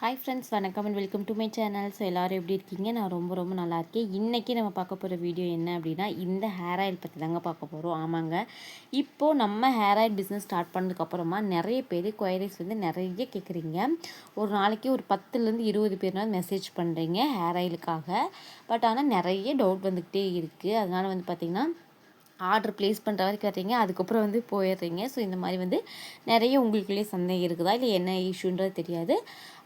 Hi friends வணக்கம் and welcome to my channel so எல்லோரும் எப்படி இருக்கீங்க? நான் ரொம்ப ரொம்ப நல்லா இருக்கேன். இன்றைக்கி நம்ம பார்க்க போகிற வீடியோ என்ன அப்படின்னா இந்த ஹேர் ஆயில் பற்றி தாங்க பார்க்க போகிறோம் ஆமாங்க. இப்போது நம்ம ஹேர் ஆயில் பிஸ்னஸ் ஸ்டார்ட் பண்ணதுக்கப்புறமா நிறைய பேர் குயரிஸ் வந்து நிறைய கேட்குறீங்க ஒரு நாளைக்கு ஒரு பத்துலேருந்து இருபது பேர்னாலும் மெசேஜ் பண்ணுறீங்க ஹேர் ஆயிலுக்காக பட் ஆனால் நிறைய டவுட் வந்துக்கிட்டே இருக்குது அதனால் வந்து பார்த்திங்கன்னா ஆர்டர் ப்ளேஸ் பண்ணுற வரைக்கும் வர்றீங்க அதுக்கப்புறம் வந்து போயிடுறீங்க. ஸோ இந்த மாதிரி வந்து நிறைய உங்களுக்குள்ளேயே சந்தேகம் இருக்குதா? இல்லை என்ன இஷ்யூன்றது தெரியாது.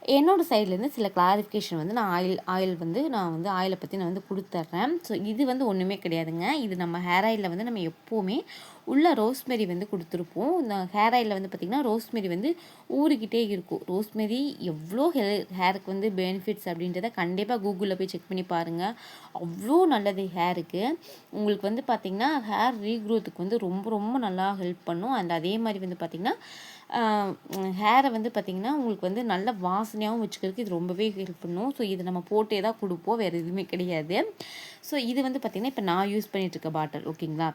என்னோடய சைட்லேருந்து சில கிளாரிஃபிகேஷன் வந்து நான் ஆயில் ஆயில் வந்து நான் வந்து ஆயிலை பற்றி நான் வந்து கொடுத்துட்றேன் ஸோ இது வந்து ஒன்றுமே கிடையாதுங்க. இது நம்ம ஹேர் ஆயிலில் வந்து நம்ம எப்போவுமே உள்ளே ரோஸ்மெரி வந்து கொடுத்துருப்போம். இந்த ஹேர் ஆயிலில் வந்து பார்த்திங்கன்னா ரோஸ்மெரி வந்து ஊறிக்கிட்டே இருக்கும். ரோஸ்மெரி எவ்வளோ ஹெ ஹேருக்கு வந்து பெனிஃபிட்ஸ் அப்படின்றத கண்டிப்பாக கூகுளில் போய் செக் பண்ணி பாருங்கள் அவ்வளோ நல்லது ஹேருக்கு உங்களுக்கு வந்து பார்த்திங்கன்னா ஹேர் ரீக்ரோத்துக்கு வந்து ரொம்ப ரொம்ப நல்லா ஹெல்ப் பண்ணும். அண்ட் அதே மாதிரி வந்து பார்த்திங்கன்னா ஹேரை வந்து பார்த்திங்கன்னா உங்களுக்கு வந்து நல்ல வாசனையாகவும் வச்சுக்கிறதுக்கு இது ரொம்பவே ஹெல்ப் பண்ணும். ஸோ இது நம்ம போட்டே தான் கொடுப்போம். வேறு எதுவுமே கிடையாது. ஸோ இது வந்து பார்த்திங்கன்னா இப்போ நான் யூஸ் பண்ணிகிட்ருக்க பாட்டில் ஓகேங்களா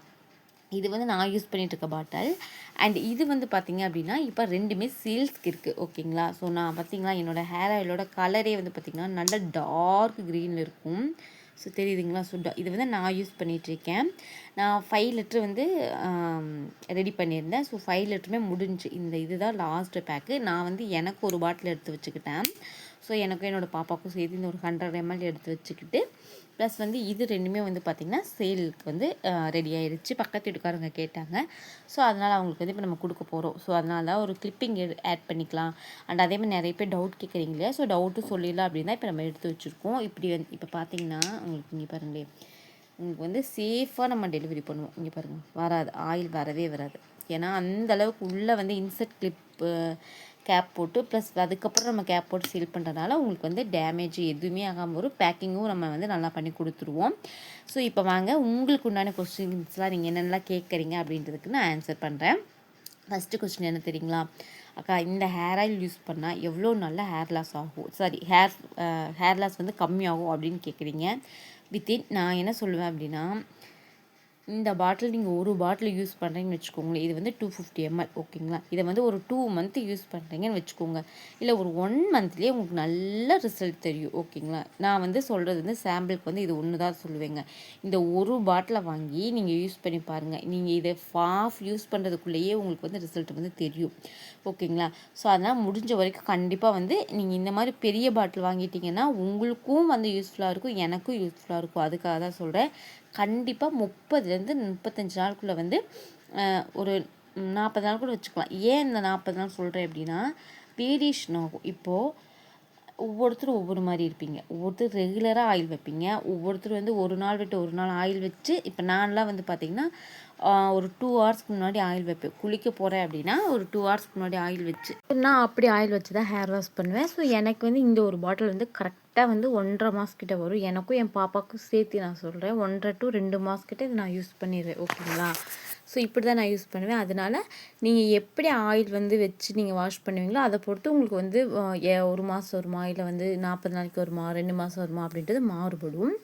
இது வந்து நான் யூஸ் பண்ணிகிட்ருக்க பாட்டில் அண்ட் இது வந்து பார்த்திங்க அப்படின்னா இப்போ ரெண்டுமே சேல்ஸ்க்கு இருக்குது ஓகேங்களா ஸோ நான் பார்த்திங்களா என்னோடய ஹேர் ஆயிலோட கலரே வந்து பார்த்திங்கன்னா நல்ல டார்க் க்ரீனில் இருக்கும். ஸோ தெரியுதுங்களா? ஸோ இது வந்து நான் யூஸ் பண்ணிகிட்ருக்கேன் நான் ஃபைவ் லிட்ரு வந்து ரெடி பண்ணியிருந்தேன். ஸோ ஃபைவ் லிட்டருமே முடிஞ்சு இந்த இதுதான் லாஸ்ட்டு பேக்கு நான் வந்து எனக்கு ஒரு பாட்டில் எடுத்து வச்சுக்கிட்டேன். ஸோ எனக்கும் என்னோடய பாப்பாவுக்கும் சேர்த்து இந்த ஒரு ஹண்ட்ரட் எம்எல் எடுத்து வச்சுக்கிட்டு ப்ளஸ் வந்து இது ரெண்டுமே வந்து பார்த்திங்கன்னா சேலுக்கு வந்து ரெடி ஆயிடுச்சு பக்கத்து வீட்டுக்காரங்க கேட்டாங்க. ஸோ அதனால் அவங்களுக்கு வந்து இப்போ நம்ம கொடுக்க போகிறோம் ஸோ அதனால ஒரு கிளிப்பிங் ஆட் பண்ணிக்கலாம். அண்ட் அதே மாதிரி நிறைய பேர் டவுட் கேட்குறீங்க இல்லையா? ஸோ டவுட்டும் சொல்லிடலாம் அப்படின்னா இப்போ நம்ம எடுத்து வச்சுருக்கோம். இப்படி வந்து இப்போ பார்த்தீங்கன்னா உங்களுக்கு இங்கே பாருங்களேன் உங்களுக்கு வந்து சேஃபாக நம்ம டெலிவரி பண்ணுவோம். இங்கே பாருங்கள் வராது. ஆயில் வரவே வராது. ஏன்னா அந்த அளவுக்கு உள்ளே வந்து இன்செர்ட் கிளிப்பு கேப் போட்டு ப்ளஸ் அதுக்கப்புறம் நம்ம கேப் போட்டு சீல் பண்ணுறதுனால உங்களுக்கு வந்து டேமேஜ் எதுவுமே ஆகாமல் வரும். பேக்கிங்கும் நம்ம வந்து நல்லா பண்ணி கொடுத்துருவோம். ஸோ இப்போ வாங்க உங்களுக்கு உண்டான கொஸ்டின்ஸ்லாம் நீங்கள் என்னென்னலாம் கேட்குறீங்க அப்படின்றதுக்கு நான் ஆன்சர் பண்ணுறேன் ஃபஸ்ட்டு கொஸ்டின் என்ன தெரியுங்களா? அக்கா இந்த ஹேர் ஆயில் யூஸ் பண்ணால் எவ்வளோ நல்ல ஹேர் லாஸ் ஆகும்? சாரி ஹேர் ஹேர் லாஸ் வந்து கம்மியாகும் அப்படின்னு கேட்குறீங்க. வித்தின் நான் என்ன சொல்லுவேன் அப்படின்னா இந்த பாட்டில் நீங்கள் ஒரு பாட்டில் யூஸ் பண்ணுறீங்கன்னு வச்சுக்கோங்களேன் இது வந்து டூ ஃபிஃப்டி எம்எல் ஓகேங்களா இதை வந்து ஒரு டூ மந்த் யூஸ் பண்ணுறீங்கன்னு வச்சுக்கோங்க. இல்லை ஒரு ஒன் மந்த்லேயே உங்களுக்கு நல்ல ரிசல்ட் தெரியும் ஓகேங்களா நான் வந்து சொல்கிறது வந்து சாம்பிளுக்கு வந்து இது ஒன்று தான் சொல்லுவேங்க. இந்த ஒரு பாட்டிலை வாங்கி நீங்கள் யூஸ் பண்ணி பாருங்கள் நீங்கள் இதை ஃபாஃப் யூஸ் பண்ணுறதுக்குள்ளேயே உங்களுக்கு வந்து ரிசல்ட் வந்து தெரியும் ஓகேங்களா ஸோ அதனால் முடிஞ்ச வரைக்கும் கண்டிப்பாக வந்து நீங்கள் இந்த மாதிரி பெரிய பாட்டில் வாங்கிட்டீங்கன்னா உங்களுக்கும் வந்து யூஸ்ஃபுல்லாக இருக்கும் எனக்கும் யூஸ்ஃபுல்லாக இருக்கும். அதுக்காக தான் சொல்கிறேன் கண்டிப்பாக முப்பது முப்பதுலேருந்து முப்பத்தஞ்சு நாளுக்குள்ளே வந்து ஒரு நாற்பது நாள் கூட வச்சுக்கலாம். ஏன் இந்த நாற்பது நாள் சொல்கிறேன் அப்படின்னா வேரியேஷன் ஆகும் இப்போது ஒவ்வொருத்தரும் ஒவ்வொரு மாதிரி இருப்பீங்க. ஒவ்வொருத்தர் ரெகுலராக ஆயில் வைப்பீங்க. ஒவ்வொருத்தர் வந்து ஒரு நாள் விட்டு ஒரு நாள் ஆயில் வச்சு இப்போ நான்லாம் வந்து பார்த்திங்கன்னா ஒரு டூ ஹவர்ஸ்க்கு முன்னாடி ஆயில் வைப்பேன். குளிக்க போகிறேன் அப்படின்னா ஒரு டூ ஹவர்ஸ்க்கு முன்னாடி ஆயில் வச்சு. நான் அப்படி ஆயில் வச்சு தான் ஹேர் வாஷ் பண்ணுவேன். ஸோ எனக்கு வந்து இந்த ஒரு பாட்டில் வந்து கரெக்ட் கரெக்டாக வந்து ஒன்றரை மாதக்கிட்ட வரும். எனக்கும் என் பாப்பாவுக்கும் சேர்த்து நான் சொல்கிறேன் ஒன்றரை டு ரெண்டு மாதக்கிட்ட இதை நான் யூஸ் பண்ணிடுவேன் ஓகேங்களா ஸோ இப்படி தான் நான் யூஸ் பண்ணுவேன். அதனால் நீங்கள் எப்படி ஆயில் வந்து வச்சு நீங்கள் வாஷ் பண்ணுவீங்களோ அதை பொறுத்து உங்களுக்கு வந்து ஒரு மாதம் வருமா? இல்லை வந்து நாற்பது நாளைக்கு வருமா? ரெண்டு மாதம் வருமா? அப்படின்றது மாறுபடும்.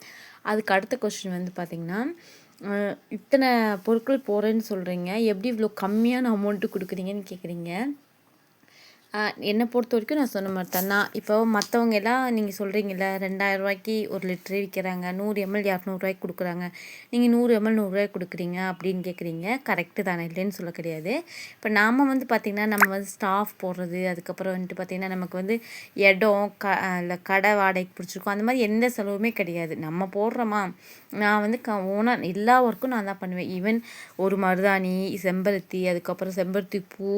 அதுக்கு அடுத்த கொஸ்டின் வந்து பார்த்திங்கன்னா இத்தனை பொருட்கள் போகிறேன்னு சொல்கிறீங்க எப்படி இவ்வளோ கம்மியான அமௌண்ட்டு கொடுக்குறீங்கன்னு கேட்குறீங்க என்னை பொறுத்த வரைக்கும் நான் சொன்ன மாதிரி தான் நான் இப்போ மற்றவங்க எல்லாம் நீங்கள் சொல்கிறீங்கள ரெண்டாயிரம் ரூபாய்க்கு ஒரு லிட்டரே விற்கிறாங்க நூறு எம்எல் இரநூறுவாய்க்கு கொடுக்குறாங்க? நீங்கள் நூறு எம்எல் நூறுரூவாய்க்கு கொடுக்குறீங்க அப்படின்னு கேட்குறீங்க கரெக்டு தானே இல்லைன்னு சொல்ல கிடையாது. இப்போ நாம் வந்து பார்த்திங்கன்னா நம்ம வந்து ஸ்டாஃப் போடுறது அதுக்கப்புறம் வந்துட்டு பார்த்திங்கன்னா நமக்கு வந்து இடம் க இல்லை கடை வாடகைக்கு பிடிச்சிருக்கோம். அந்த மாதிரி எந்த செலவுமே கிடையாது. நம்ம போடுறோமா? நான் வந்து க ஓனாக எல்லா ஒர்க்கும் நான் தான் பண்ணுவேன். ஈவன் ஒரு மருதாணி செம்பருத்தி அதுக்கப்புறம் செம்பருத்தி பூ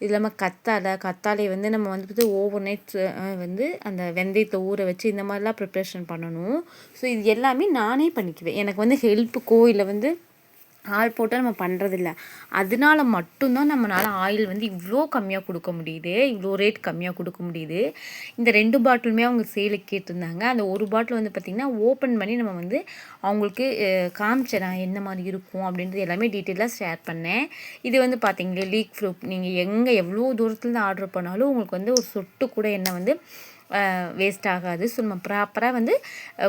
இது இல்லாமல் கத்தாழை கத் தக்காளியை வந்து நம்ம வந்து ஓவர் நைட் வந்து அந்த வெந்தயத்தை ஊற வச்சு இந்த மாதிரிலாம் ப்ரிப்ரேஷன் பண்ணணும். ஸோ இது எல்லாமே நானே பண்ணிக்குவேன். எனக்கு வந்து ஹெல்ப்புக்கோ இல்லை வந்து ஆள் போட்டால் நம்ம பண்ணுறதில்ல அதனால மட்டும்தான் நம்மளால் ஆயில் வந்து இவ்வளோ கம்மியாக கொடுக்க முடியுது. இவ்வளோ ரேட் கம்மியாக கொடுக்க முடியுது. இந்த ரெண்டு பாட்டிலுமே அவங்க சேலுக்கு கேட்டிருந்தாங்க. அந்த ஒரு பாட்டில் வந்து பார்த்திங்கன்னா ஓப்பன் பண்ணி நம்ம வந்து அவங்களுக்கு காமிச்சேன். நான் என்ன மாதிரி இருக்கும் அப்படின்றது எல்லாமே டீட்டெயிலாக ஷேர் பண்ணேன். இது வந்து பார்த்திங்களே லீக் ப்ரூஃப் நீங்கள் எங்கே எவ்வளோ தூரத்துலேருந்து ஆர்டர் பண்ணாலும் உங்களுக்கு வந்து ஒரு சொட்டு கூட என்ன வந்து வேஸ்ட் ஆகாது. ஸோ நம்ம ப்ராப்பராக வந்து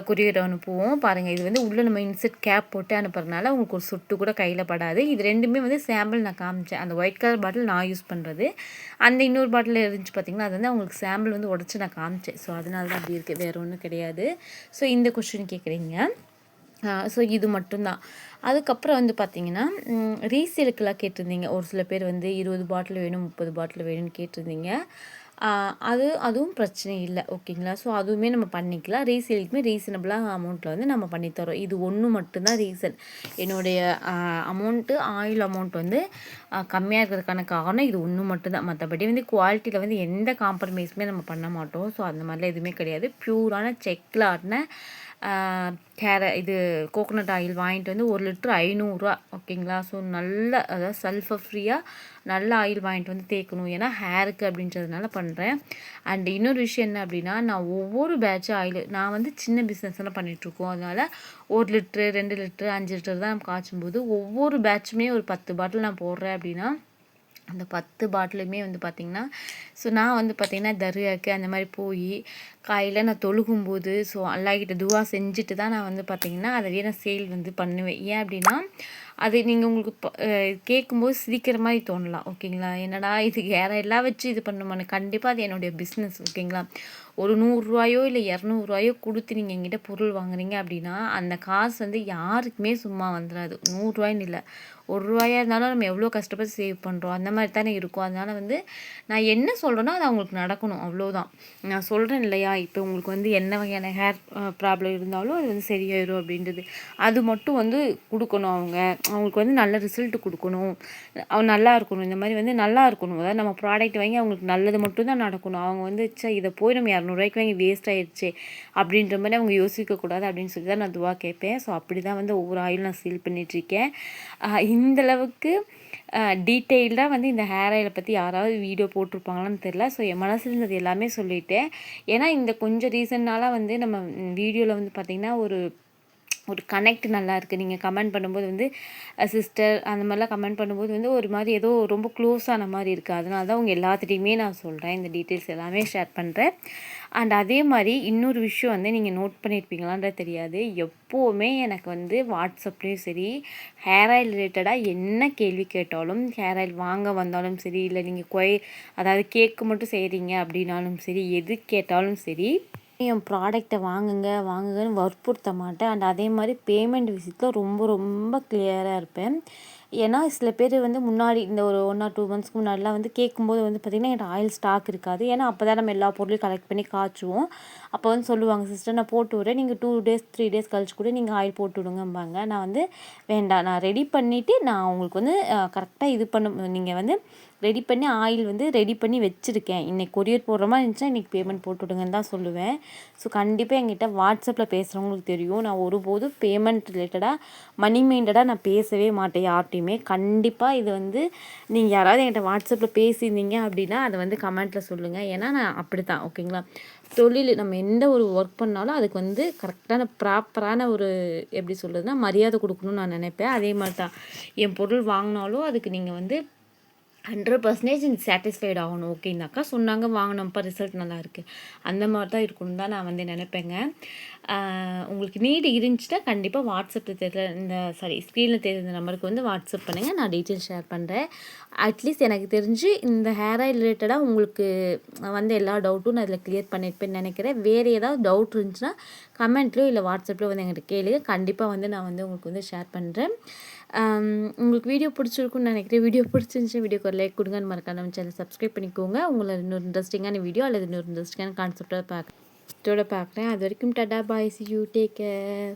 கொரியர் அனுப்புவோம். பாருங்கள் இது வந்து உள்ளே நம்ம இன்செட் கேப் போட்டு அனுப்புறதுனால உங்களுக்கு ஒரு சுட்டு கூட கையில் படாது. இது ரெண்டுமே வந்து சாம்பிள் நான் காமிச்சேன். அந்த ஒயிட் கலர் பாட்டில் நான் யூஸ் பண்ணுறது அந்த இன்னொரு பாட்டில் இருந்துச்சு பார்த்திங்கன்னா அது வந்து அவங்களுக்கு சாம்பிள் வந்து உடச்சி நான் காமிச்சேன். ஸோ அதனால தான் அப்படி இருக்குது வேறு ஒன்றும் கிடையாது. ஸோ இந்த கொஷின் கேட்குறீங்க ஸோ இது மட்டும்தான். அதுக்கப்புறம் வந்து பார்த்திங்கன்னா ரீசேலுக்கெல்லாம் கேட்டிருந்தீங்க. ஒரு சில பேர் வந்து இருபது பாட்டில் வேணும் முப்பது பாட்டில் வேணும்னு கேட்டிருந்தீங்க. அது அதுவும் பிரச்சனை இல்லை. ஓகேங்களா? ஸோ அதுவுமே நம்ம பண்ணிக்கலாம். ரீசேலுக்குமே ரீசனபிளாக அமௌண்ட்டில் வந்து நம்ம பண்ணித்தரோம் இது ஒன்று மட்டும்தான் ரீசன் என்னுடைய அமௌண்ட்டு ஆயில் அமௌண்ட் வந்து கம்மியாக இருக்கிறதுக்கான காரணம் இது ஒன்று மட்டும்தான். மற்றபடி வந்து குவாலிட்டியில் வந்து எந்த காம்ப்ரமைஸுமே நம்ம பண்ண மாட்டோம். ஸோ அந்த மாதிரிலாம் எதுவுமே கிடையாது. ப்யூரான செக்கில் ஆடின கேர இது கோகோனட் ஆயில் வாங்கிட்டு வந்து ஒரு லிட்ரு ஐநூறுரூவா ஓகேங்களா? ஸோ நல்ல அதாவது சல்ஃபர் ஃப்ரீயாக நல்ல ஆயில் வாங்கிட்டு வந்து தேய்க்கணும். ஏன்னா ஹேருக்கு அப்படின்றதுனால பண்ணுறேன் அண்ட் இன்னொரு விஷயம் என்ன அப்படின்னா நான் ஒவ்வொரு பேட்ச் ஆயில் நான் வந்து சின்ன பிஸ்னஸ் எல்லாம் பண்ணிகிட்ருக்கோம் அதனால் ஒரு லிட்ரு ரெண்டு லிட்ரு அஞ்சு லிட்டர் தான் காய்ச்சும் போது ஒவ்வொரு பேட்சுமே ஒரு பத்து பாட்டில் நான் போடுறேன் அப்படின்னா அந்த பத்து பாட்டிலுமே வந்து பார்த்திங்கன்னா ஸோ நான் வந்து பார்த்திங்கன்னா தர்காக்கு அந்த மாதிரி போய் காலையில் நான் தொழுகும்போது ஸோ அல்லாக்கிட்ட துவா செஞ்சுட்டு தான் நான் வந்து பார்த்திங்கன்னா அதை நான் சேல் வந்து பண்ணுவேன். ஏன் அப்படின்னா அது நீங்கள் உங்களுக்கு கேட்கும்போது சிரிக்கிற மாதிரி தோணலாம் ஓகேங்களா? என்னடா இது வேறு எல்லாம் வச்சு இது பண்ணுமானு கண்டிப்பாக அது என்னுடைய பிஸ்னஸ் ஓகேங்களா? ஒரு நூறுரூவாயோ இல்லை இரநூறுவாயோ கொடுத்து நீங்கள் எங்கிட்ட பொருள் வாங்குறீங்க அப்படின்னா அந்த காசு வந்து யாருக்குமே சும்மா வந்துடாது நூறுரூவாயின்னு இல்லை. ஒரு ரூபாயாக இருந்தாலும் நம்ம எவ்வளோ கஷ்டப்பட்டு சேவ் பண்ணுறோம் அந்த மாதிரி தானே இருக்கும். அதனால் வந்து நான் என்ன சொல்கிறேனோ அது அவங்களுக்கு நடக்கணும் அவ்வளோதான். நான் சொல்கிறேன் இல்லையா? இப்போ உங்களுக்கு வந்து என்ன வகையான ஹேர் ப்ராப்ளம் இருந்தாலும் அது வந்து சரியாயிடும் அப்படின்றது. அது மட்டும் வந்து கொடுக்கணும் அவங்க. அவங்களுக்கு வந்து நல்ல ரிசல்ட் கொடுக்கணும். அவங்க நல்லா இருக்கணும். இந்த மாதிரி வந்து நல்லா இருக்கணும். அதாவது நம்ம ப்ராடக்ட் வாங்கி அவங்களுக்கு நல்லது மட்டும்தான் நடக்கணும். அவங்க வந்து சே இதை போய் நம்ம இரநூறுவாய்க்கு வாங்கி வேஸ்ட் ஆயிடுச்சு அப்படின்ற மாதிரி அவங்க யோசிக்கக்கூடாது அப்படின்னு சொல்லி தான் நான் துவா கேட்பேன். ஸோ அப்படி தான் வந்து ஒவ்வொரு ஆயிலும் நான் சீல் பண்ணிகிட்ருக்கேன் இந்தளவுக்கு டீட்டெயில்டாக வந்து இந்த ஹேர் ஆயிலை பற்றி யாராவது வீடியோ போட்டிருப்பாங்களான்னு தெரில ஸோ என் மனசில் இருந்தது எல்லாமே சொல்லிவிட்டேன் ஏன்னா இந்த கொஞ்சம் ரீசன்னால் வந்து நம்ம வீடியோவில் வந்து பார்த்திங்கன்னா ஒரு ஒரு கனெக்ட் நல்லா இருக்குது நீங்கள் கமெண்ட் பண்ணும்போது வந்து சிஸ்டர் அந்த மாதிரிலாம் கமெண்ட் பண்ணும்போது வந்து ஒரு மாதிரி ஏதோ ரொம்ப க்ளோஸான மாதிரி இருக்குது அதனால தான் உங்கள் எல்லாத்துட்டையுமே நான் சொல்கிறேன் இந்த டீட்டெயில்ஸ் எல்லாமே ஷேர் பண்ணுறேன் அண்ட் அதே மாதிரி இன்னொரு விஷயம் வந்து நீங்கள் நோட் பண்ணியிருப்பீங்களான்றது தெரியாது. எப்போவுமே எனக்கு வந்து வாட்ஸ்அப்லேயும் சரி ஹேர் ஆயில் ரிலேட்டடாக என்ன கேள்வி கேட்டாலும் ஹேர் ஆயில் வாங்க வந்தாலும் சரி இல்லை நீங்கள் கொய் அதாவது கேக்கு மட்டும் செய்கிறீங்க அப்படின்னாலும் சரி எது கேட்டாலும் சரி என் ப்ராடக்டை வாங்குங்க வாங்குங்கன்னு வற்புறுத்த மாட்டேன். அண்ட் அதே மாதிரி பேமெண்ட் விஷயத்தில் ரொம்ப ரொம்ப கிளியராக இருப்பேன். ஏன்னா சில பேர் வந்து முன்னாடி இந்த ஒரு ஒன் ஆர் டூ மந்த்ஸ்க்கு முன்னாடிலாம் வந்து கேட்கும்போது வந்து பார்த்திங்கன்னா என்கிட்ட ஆயில் ஸ்டாக் இருக்காது. ஏன்னா அப்போ தான் நம்ம எல்லா பொருளையும் கலெக்ட் பண்ணி காய்ச்சுவோம். அப்போ வந்து சொல்லுவாங்க சிஸ்டர் நான் போட்டு விட்றேன். நீங்கள் டூ டேஸ் த்ரீ டேஸ் கழிச்சு கூட நீங்கள் ஆயில் போட்டு விடுங்கம்பாங்க. நான் வந்து வேண்டாம். நான் ரெடி பண்ணிவிட்டு நான் உங்களுக்கு வந்து கரெக்டாக இது பண்ண நீங்கள் வந்து ரெடி பண்ணி ஆயில் வந்து ரெடி பண்ணி வச்சுருக்கேன். இன்றைக்கி கொரியர் போடுற மாதிரி இருந்துச்சுன்னா இன்றைக்கி பேமெண்ட் போட்டுவிடுங்கன்னு தான் சொல்லுவேன். ஸோ கண்டிப்பாக எங்கிட்ட வாட்ஸ்அப்பில் பேசுகிறவங்களுக்கு தெரியும். நான் ஒருபோதும் பேமெண்ட் ரிலேட்டடாக மணி மைண்டடாக நான் பேசவே மாட்டேன் யார்ட்டையுமே கண்டிப்பாக இது வந்து நீங்கள் யாராவது என்கிட்ட வாட்ஸ்அப்பில் பேசியிருந்தீங்க அப்படின்னா அதை வந்து கமெண்ட்டில் சொல்லுங்கள் ஏன்னா நான் அப்படி தான் ஓகேங்களா தொழில் நம்ம எந்த ஒரு ஒர்க் பண்ணாலும் அதுக்கு வந்து கரெக்டான ப்ராப்பரான ஒரு எப்படி சொல்கிறதுனா மரியாதை கொடுக்கணும்னு நான் நினைப்பேன். அதே மாதிரி தான் என் பொருள் வாங்கினாலும் அதுக்கு நீங்கள் வந்து ஹண்ட்ரட் பர்சன்டேஜ் எனக்கு சாட்டிஸ்ஃபைட் ஆகணும். ஓகேனாக்கா சொன்னாங்க வாங்கினப்பா ரிசல்ட் நல்லா இருக்குது அந்த மாதிரி தான் இருக்கணும் தான் நான் வந்து நினைப்பேங்க. உங்களுக்கு நீடு இருந்துச்சுன்னா கண்டிப்பாக வாட்ஸ்அப்பில் தெரியல இந்த சாரி ஸ்க்ரீனில் தெரிந்த நம்பருக்கு வந்து வாட்ஸ்அப் பண்ணுங்கள் நான் டீட்டெயில் ஷேர் பண்ணுறேன் அட்லீஸ்ட் எனக்கு தெரிஞ்சு இந்த ஹேர் ஆயில் ரிலேட்டடாக உங்களுக்கு வந்து எல்லா டவுட்டும் நான் இதில் கிளியர் பண்ணியிருப்பேன்னு நினைக்கிறேன். வேறு ஏதாவது டவுட் இருந்துச்சுன்னா கமெண்ட்லையோ இல்லை வாட்ஸ்அப்பில் வந்து எங்கிட்ட கேளுங்க. கண்டிப்பாக வந்து நான் வந்து உங்களுக்கு வந்து ஷேர் பண்ணுறேன் உங்களுக்கு வீடியோ பிடிச்சிருக்குன்னு நினைக்கிறேன். வீடியோ பிடிச்சிருந்துச்சு வீடியோக்கு ஒரு லைக் கொடுங்கன்னு மறக்காம நம்ம சேனல் சப்ஸ்கிரைப் பண்ணிக்கோங்க. உங்களை இன்னொரு இன்ட்ரெஸ்டிங்கான வீடியோ அல்லது இன்னொரு இன்ட்ரெஸ்டிங்கான கான்செப்டோட பார்க்க பார்க்குறேன். அது வரைக்கும் tata bye see you take care